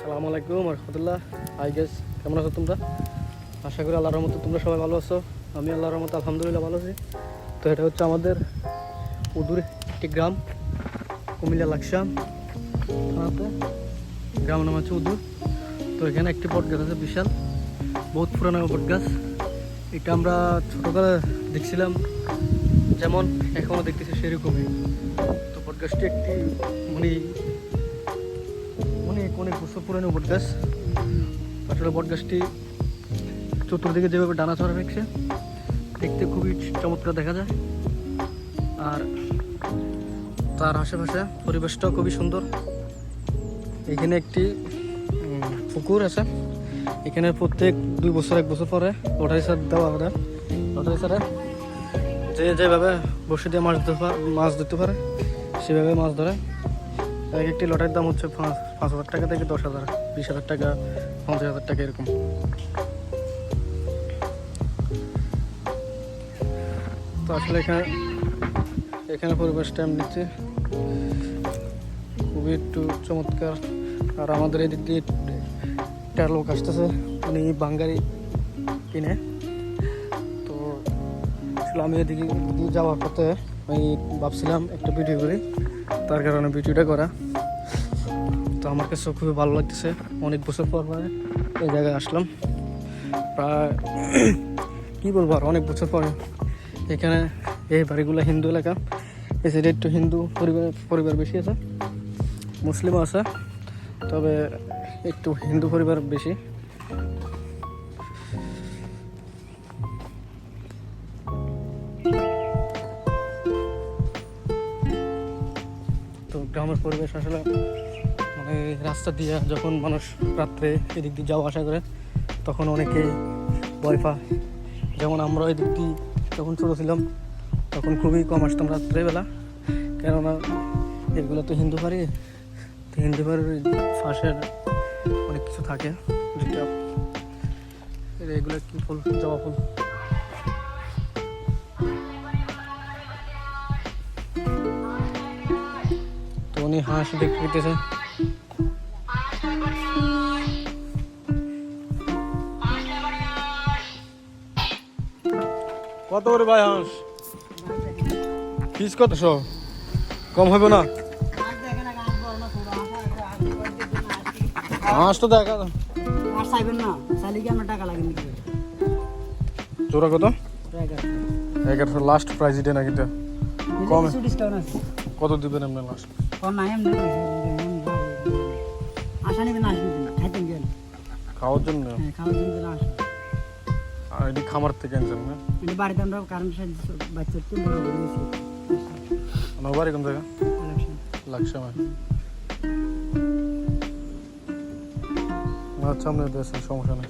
আসসালামু আলাইকুম রহমতুল্লাহ। I guess কেমন আছো তোমরা? আশা করি আল্লাহর রহমতে তোমরা সবাই ভালো আছো। আমি আল্লাহর রহমতে আলহামদুলিল্লাহ ভালো আছি। তো এটা হচ্ছে আমাদের উদুর একটি গ্রাম, কুমিল্লা লাকসাম গ্রাম নাম হচ্ছে উদুর। তো এখানে একটি বট গাছ আছে বিশাল, বহুত পুরানো বট গাছ। এটা আমরা ছোটোবেলা দেখছিলাম, যেমন এখনও দেখতেছি সেরকমই। তো বট গাছটি একটি মানে অনেক বছর পুরানো বট গাছ আসলে বট গাছটি চতুর্দিকে যেভাবে ডানা ছড়া রেখেছে, দেখতে খুবই চমৎকার দেখা যায়। আর তার আশেপাশে পরিবেশটাও খুবই সুন্দর। এখানে একটি পুকুর আছে। এখানে প্রত্যেক দুই বছর, এক বছর পরে লটারি সার দেওয়া হয়। লটারি সারে যে যেভাবে বসে দিয়ে মাছ ধরতে মাছ ধরতে পারে, সেভাবে মাছ ধরে। এক একটি লটারির দাম হচ্ছে পাঁচ পাঁচ হাজার টাকা থেকে দশ হাজার, বিশ হাজার টাকা, পঞ্চাশ হাজার টাকা এরকম। তো আসলে এখানে এখানে পরিবেশটা এমনিতে খুবই একটু চমৎকার। আর আমাদের এদিক দিয়ে একটা লোক আসতেছে, উনি বাঙ্গারি কিনে। তো আসলে আমি এদিকে যাওয়ার পথে আমি ভাবছিলাম একটা ভিডিও করি। তার কারণে ভিডিওটা করা। তো আমার কাছে খুবই ভালো লাগতেছে। অনেক বছর পর পরে এই জায়গায় আসলাম। প্রায় কী বলব আর, অনেক বছর পরে। এখানে এই বাড়িগুলো হিন্দু এলাকা। এই সাইডে একটু হিন্দু পরিবার পরিবার বেশি আছে। মুসলিমও আছে। তবে একটু হিন্দু পরিবার বেশি। গ্রামের পরিবেশ আসলে মানে রাস্তা দিয়ে যখন মানুষ রাত্রে এদিক দিয়ে যাওয়া আসা করে, তখন অনেকে ভয় পায়। যেমন আমরা এদিক দিয়ে যখন ছোটো ছিলাম, তখন খুবই কম আসতাম রাত্রেবেলা। কেননা এগুলো তো হিন্দু বাড়ি, তো হিন্দু বাড়ির পাশের অনেক কিছু থাকে। যেটা এগুলো কি ফুল? জবা ফুল। উনি হাঁস দেখতেছে কত করে ভাই হাঁস? পিস কত শো? কম হবে না? হাঁস তো দেখা আর চাইবেন না চাইলে কি আমার টাকা লাগে নাকি? জোড়া কত? এগারোশো। লাস্ট প্রাইস এটা নাকি কমে। কত দিবেন আপনার লাস্ট আশা নেবেন আসবেন খাইতেন গেল। খাওয়ার জন্য? হ্যাঁ খাওয়ার জন্য দিলে আসবেন আর এটি খামার থেকে আনছেন না? মানে বাড়িতে আমরা কারেন্ট বাচ্চা একটু বড় করে দিয়েছি আমার বাড়ি কোন জায়গা? লাকসামে। আচ্ছা আপনি দিয়েছেন সমস্যা নেই।